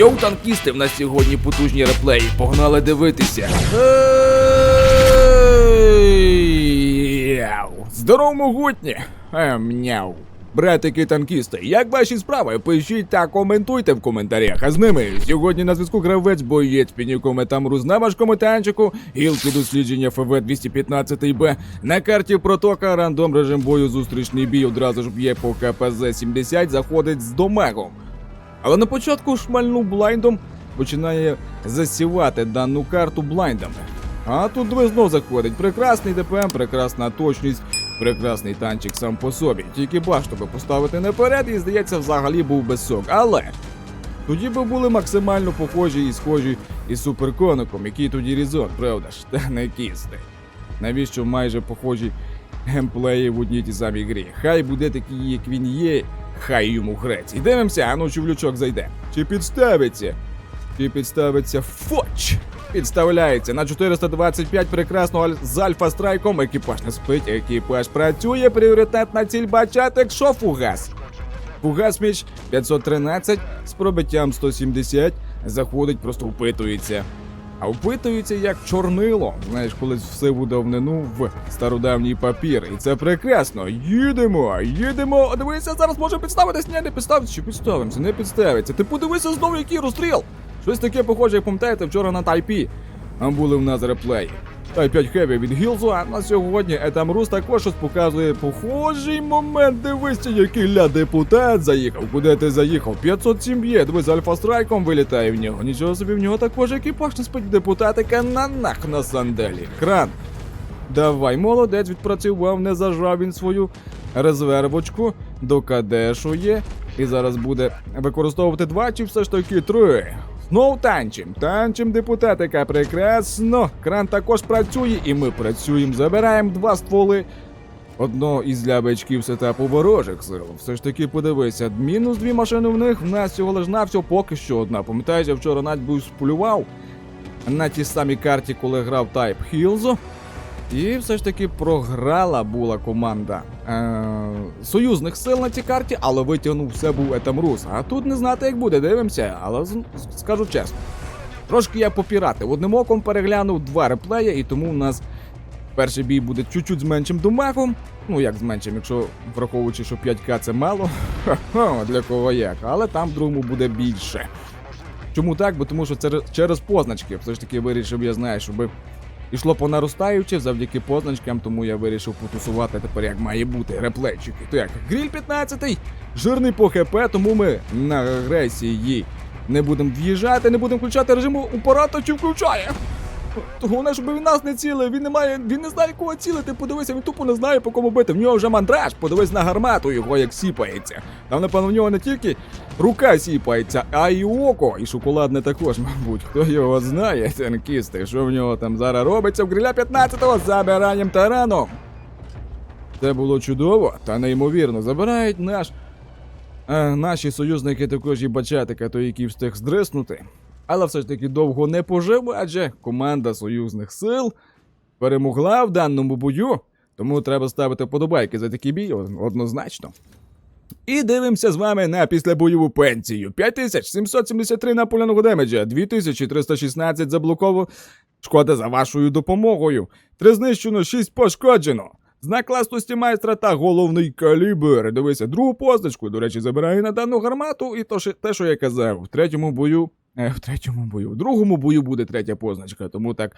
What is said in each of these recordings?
Йоу, танкісти, в нас сьогодні потужні реплеї. Погнали дивитися. Здорово, могутні! Ем, няу. Братики танкісти, як ваші справи? Пишіть та коментуйте в коментарях. А з ними сьогодні на зв'язку гравець боєць під ніком Метамрус на важкому танчику, гілки дослідження ФВ 215 Б. На карті протока рандом режим бою зустрічний бій одразу ж б'є по КПЗ 70, заходить з домегом. Але на початку шмальнув блайндом, починає засівати дану карту блайндами. А тут диви знов заходить. Прекрасний ДПМ, прекрасна точність, прекрасний танчик сам по собі. Тільки башту би поставити наперед і, здається, взагалі був без сок. Але тоді би були максимально похожі і схожі із суперкоником, який тоді різон, правда ж, та не кісти. Навіщо майже похожі геймплеї в одній тій самій грі? Хай буде такий, як він є, хай йому грець. І дивимося, а ну лючок зайде. Чи підставиться? Чи підставиться Фоч? Підставляється на 425 прекрасно з альфа страйком. Екіпаж не спить, екіпаж працює. Пріоритетна ціль бачатик, що фугас. Фугас міч 513 з пробиттям 170 заходить, просто впитується. А впитується як чорнило. Знаєш, колись все в давнину в стародавній папір. І це прекрасно. Їдемо, їдемо. Дивися, зараз може підставитись. Ні, не підставиться. Чи підставимося? Не підставиться. Ти подивися знову, який розстріл. Щось таке похоже, як пам'ятаєте, вчора на Тайпі. Були в нас реплеї. Та 5 хеві від Гілзу, а на сьогодні Етам Рус також щось показує похожий момент. Дивися, який ля депутат заїхав. Куди ти заїхав? 507 є. Дивись, альфа страйком вилітає в нього. Нічого собі в нього також екіпаж не спить депутатика на нах на санделі. Кран. Давай, молодець, відпрацював, не зажав він свою резервочку, докадешує. І зараз буде використовувати два чи все ж таки три. Знов танчим, танчим депутатика, прекрасно. Кран також працює, і ми працюємо. Забираємо два стволи. Одного із лябачків сетапу ворожих сил. Все ж таки подивися, мінус дві машини в них, в нас цього лиш навсього поки що одна. Пам'ятаєш, я вчора навіть був сполював на тій самій карті, коли грав Type Hills. І все ж таки програла була команда е- союзних сил на цій карті, але витягнув все був Етамрус. А тут не знати, як буде, дивимося, але скажу чесно. Трошки я попіратив. Одним оком переглянув два реплеї, і тому в нас перший бій буде чуть-чуть з меншим домахом. Ну як з меншим, якщо враховуючи, що 5К це мало, ха-ха, для кого як, але там в другому буде більше. Чому так? Бо тому що це через позначки. Все ж таки вирішив, я знаю, щоб ішло по наростаючи завдяки позначкам, тому я вирішив потусувати тепер як має бути реплейчики. як гріль 15, жирний по ХП, тому ми на агресії не будемо в'їжджати, не будемо включати режиму упората чи включає. Головне, щоб він нас не цілив, він не має, він не знає кого цілити. Подивися, він тупо не знає по кому бити. В нього вже мандраж, подивись на гармату його, як сіпається. Там, напевно, в нього не тільки рука сіпається, а й око, і шоколадне також, мабуть. Хто його знає, танкісти, що в нього там зараз робиться в гриля 15-го з забиранням тарану. Це було чудово та неймовірно. Забирають наш. Е, наші союзники також і бачатика, той, який встиг здриснути. Але все ж таки довго не пожив, адже команда союзних сил перемогла в даному бою. Тому треба ставити подобайки за такий бій однозначно. І дивимося з вами на післябойову пенсію. 5773 на поляного демеджа, 2316 заблоково. Шкода за вашою допомогою. Три знищено, 6 пошкоджено. Знак класності майстра та головний калібр. Дивися, другу позначку, до речі, забирає на дану гармату, і то, те, що я казав, в третьому бою. Е, в третьому бою. В другому бою буде третя позначка, тому так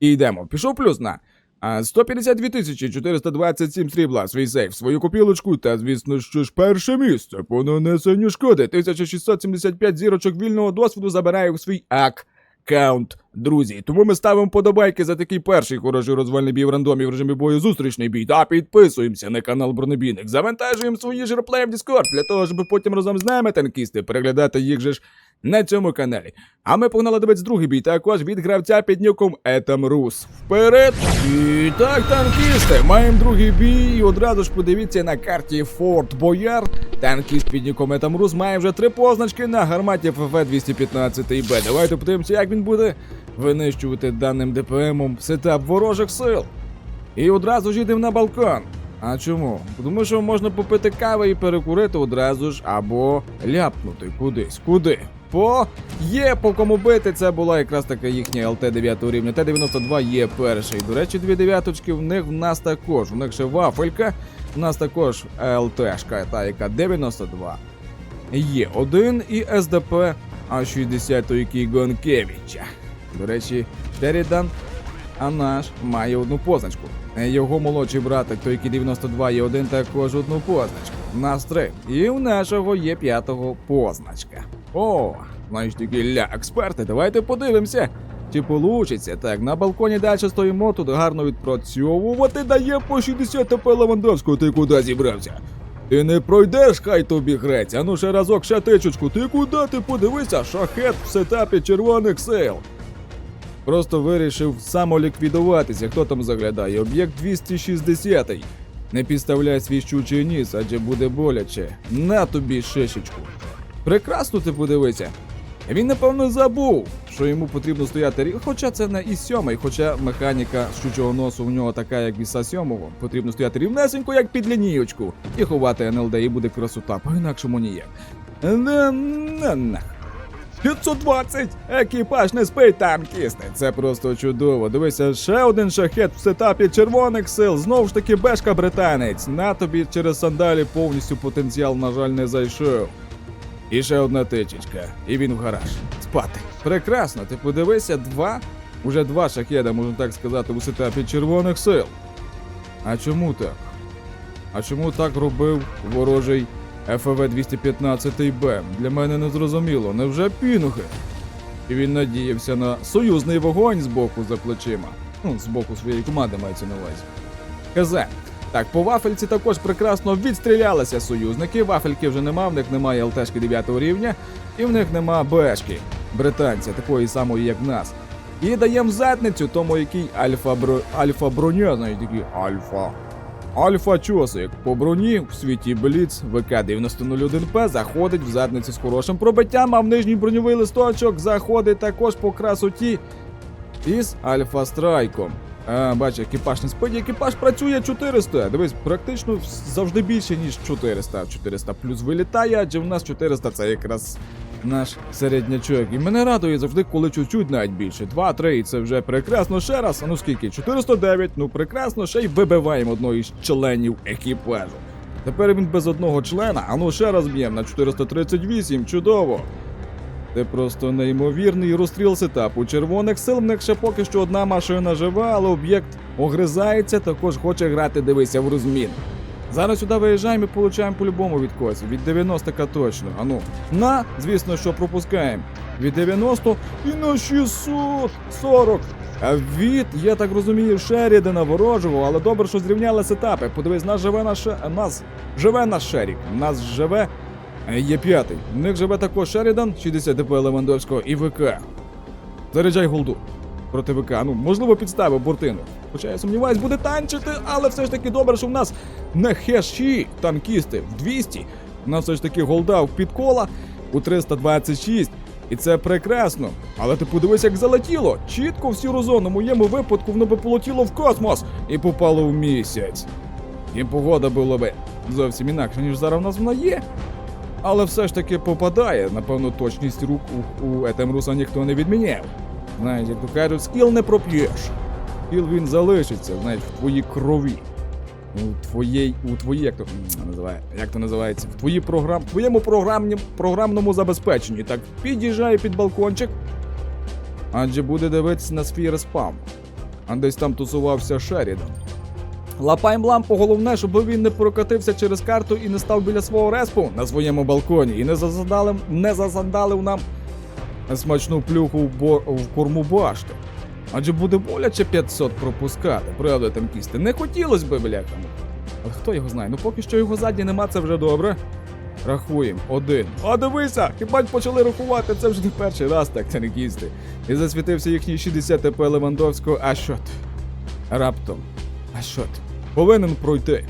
і йдемо. Пішов плюс на. А 152 тисячі 427 срібла, свій сейф, свою копілочку та, звісно, що ж перше місце по нанесенню шкоди. 1675 зірочок вільного досвіду забирає у свій аккаунт, друзі. Тому ми ставимо подобайки за такий перший хороший розвальний бій в рандомі в режимі бою зустрічний бій. Та підписуємося на канал Бронебійник. Завантажуємо свої ж в Discord для того, щоб потім разом з нами танкісти переглядати їх же ж на цьому каналі. А ми погнали дивитися другий бій, також від гравця під нюком Етам Рус. Вперед! І так, танкісти, маємо другий бій. І одразу ж подивіться на карті Форт Бояр. Танкіст під нюком Етам Рус має вже три позначки на гарматі ФФ 215 Б. Давайте подивимося, як він буде винищувати даним ДПМом сетап ворожих сил. І одразу ж їдемо на балкон. А чому? Тому що можна попити кави і перекурити одразу ж або ляпнути кудись. Куди? По є по кому бити. Це була якраз така їхня ЛТ 9 рівня. Т-92 є перший. До речі, дві дев'яточки в них в нас також. У них ще вафелька. У нас також ЛТшка, та яка 92. Є один і СДП А60 Гонкевича. До речі, Шерідан, а наш має одну позначку. Його молодший братик, той який 92 є один також одну позначку. Нас три. І у нашого є п'ятого позначка. О, знаєш такі ля, експерти, давайте подивимося. Чи получиться? Так, на балконі далі стоїмо, тут гарно відпрацьовувати дає по 60 ТП Левандовського, ти куди зібрався? Ти не пройдеш, хай тобі грець. А ну ще разок, ще тичечку. Ти куди ти подивися? Шахет в сетапі червоних сил. Просто вирішив самоліквідуватися. Хто там заглядає? Об'єкт 260. -й. Не підставляй свій щучий ніс, адже буде боляче. На тобі шишечку. Прекрасно ти подивися. Він напевно забув, що йому потрібно стояти рівно. Хоча це не із сьомий, хоча механіка щучого носу в нього така, як і сьомого. Потрібно стояти рівнесенько, як під лінієчку, і ховати НЛД, і буде красота, по інакшому ніяк. Не, не, не. 520! Екіпаж не спить танкісти. Це просто чудово. Дивися, ще один шахет в сетапі червоних сил. Знову ж таки бешка британець. На тобі через сандалі повністю потенціал, на жаль, не зайшов. І ще одна тичечка, і він в гараж. Спати. Прекрасно, ти подивися, два. Уже два шахеда, можна так сказати, у сетапі червоних сил. А чому так? А чому так робив ворожий ФВ 215 Б? Для мене не зрозуміло. Невже пінухи? І він надіявся на союзний вогонь з боку за плечима. Ну, з боку своєї команди мається на увазі. КЗ. Так, по вафельці також прекрасно відстрілялися союзники. Вафельки вже нема, в них немає ЛТшки 9 рівня, і в них нема Бшки британця, такої самої, як в нас. І даємо задницю тому, який альфа бро... альфа броня, знаєте, такий альфа. Альфа Чосик по броні в світі Бліц ВК-9001П заходить в задницю з хорошим пробиттям, а в нижній броньовий листочок заходить також по красоті із Альфа Страйком. А, бач, екіпаж не спить, екіпаж працює 400. Дивись, практично завжди більше, ніж 400. 400 плюс вилітає, адже в нас 400 це якраз наш середнячок. І мене радує завжди, коли чуть-чуть навіть більше. 2-3, і це вже прекрасно. Ще раз, а ну скільки? 409, ну прекрасно, ще й вибиваємо одного із членів екіпажу. Тепер він без одного члена, а ну ще раз б'ємо на 438, чудово. Це просто неймовірний розстріл сетапу. Червоних сил в них ще поки що одна машина жива, але об'єкт огризається, також хоче грати, дивися в розмін. Зараз сюди виїжджаємо і получаємо по-любому від когось. Від 90-ка точно. Ану. На, звісно, що пропускаємо. Від 90 і на 640. А від, я так розумію, Шерідана ворожого, але добре, що зрівняли сетапи. Подивись, нас живе наш нас живе наш Шерік. Нас живе є п'ятий. В них живе також Шерідан, 60 ДП Левандовського і ВК. Заряджай голду проти ВК. Ну, можливо, підставив бортину. Хоча я сумніваюсь, буде танчити, але все ж таки добре, що в нас не хеші танкісти в 200. У нас все ж таки голда в підкола у 326. І це прекрасно. Але ти подивись, як залетіло. Чітко в сіру зону. Моєму випадку воно би полетіло в космос і попало в місяць. І погода була би зовсім інакше, ніж зараз в нас вона є. Але все ж таки попадає. Напевно, точність рук у, у Етемруса ніхто не відміняв. Знаєш, як то кажуть, скіл не проп'єш. Скіл він залишиться, знаєш, в твоїй крові. У твоїй, у твоїй, як то називає, як то називається, в твоїй програм, твоєму програмні, програмному забезпеченні. Так під'їжджає під балкончик, адже буде дивитися на свій респам. А десь там тусувався Шерідан. Лапаємо лампу, головне, щоб він не прокатився через карту і не став біля свого респу на своєму балконі і не засадали, не засандалив нам смачну плюху в, бо, в корму башти. Адже буде боляче 500 пропускати, правда, танкісти? Не хотілося би, бляхам. Але хто його знає? Ну поки що його ззаді нема, це вже добре. Рахуємо. Один. А дивися! Хіба почали рахувати, це вже не перший раз так танкісти. І засвітився їхній 60 ТП Левандовського, а що ти? Раптом. А що ти? Повинен пройти.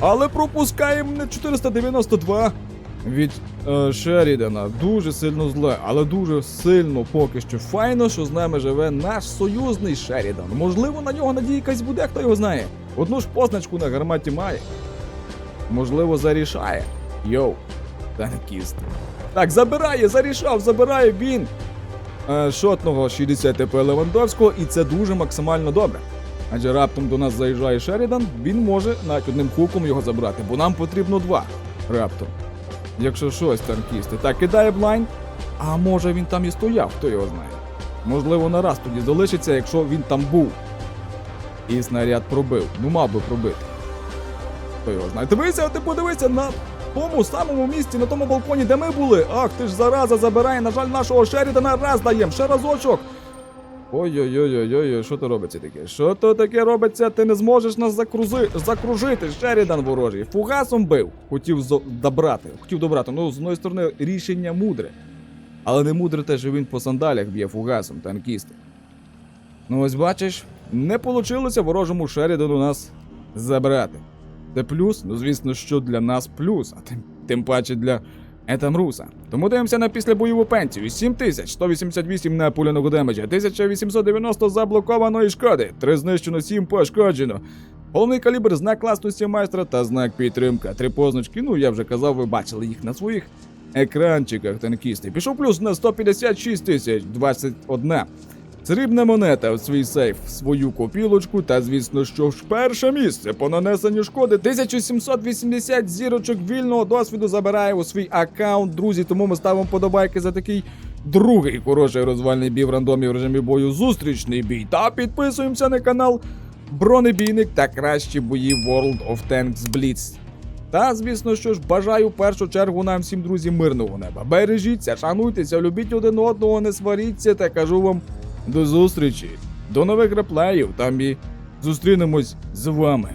Але пропускаємо на 492 від е, Шерідана. Дуже сильно зле, але дуже сильно поки що файно, що з нами живе наш союзний Шерідан. Можливо, на нього надія якась буде, хто його знає. Одну ж позначку на гарматі має. Можливо, зарішає. Йоу, танкіст. Так, забирає, зарішав, забирає він. Е, шотного 60 ТП Левандовського, і це дуже максимально добре. Адже раптом до нас заїжджає Шерідан, він може навіть одним хуком його забрати, бо нам потрібно два. Раптом. Якщо щось, танкісти. Так, кидає блайн. А може він там і стояв, хто його знає. Можливо, на раз тоді залишиться, якщо він там був. І снаряд пробив. Ну, мав би пробити. Хто його знає. Дивися, ти подивися на тому самому місці, на тому балконі, де ми були. Ах, ти ж зараза забирає, на жаль, нашого Шерідана раз даєм, ще разочок. Ой-ой-ой-ой-ой, що то робиться таке? Що то таке робиться? Ти не зможеш нас закрузи... закружити, Шерідан ворожий. Фугасом бив. Хотів зо- добрати. Хотів добрати. Ну, з одної сторони, рішення мудре. Але не мудре те, що він по сандалях б'є фугасом, танкісти. Ну ось бачиш, не вийшло ворожому Шерідану нас забрати. Це плюс, ну звісно, що для нас плюс, а тим, тим паче для Етамруса. Тому дивимося на післябойову пенсію. 7188 на пуляного демеджа, 1890 заблокованої шкоди, 3 знищено, 7 пошкоджено. Головний калібр, знак класності майстра та знак підтримка. Три позначки, ну я вже казав, ви бачили їх на своїх екранчиках танкісти. Пішов плюс на 156 тисяч 21. Срібна монета в свій сейф, свою копілочку та, звісно, що ж перше місце по нанесенню шкоди 1780 зірочок вільного досвіду забирає у свій аккаунт, друзі. Тому ми ставимо подобайки за такий другий хороший розвальний бій в рандомі в режимі бою. Зустрічний бій. Та підписуємося на канал Бронебійник та кращі бої World of Tanks Blitz. Та, звісно, що ж, бажаю в першу чергу нам всім, друзі, мирного неба. Бережіться, шануйтеся, любіть один одного, не сваріться та кажу вам до зустрічі, до нових реплеїв. Там і зустрінемось з вами.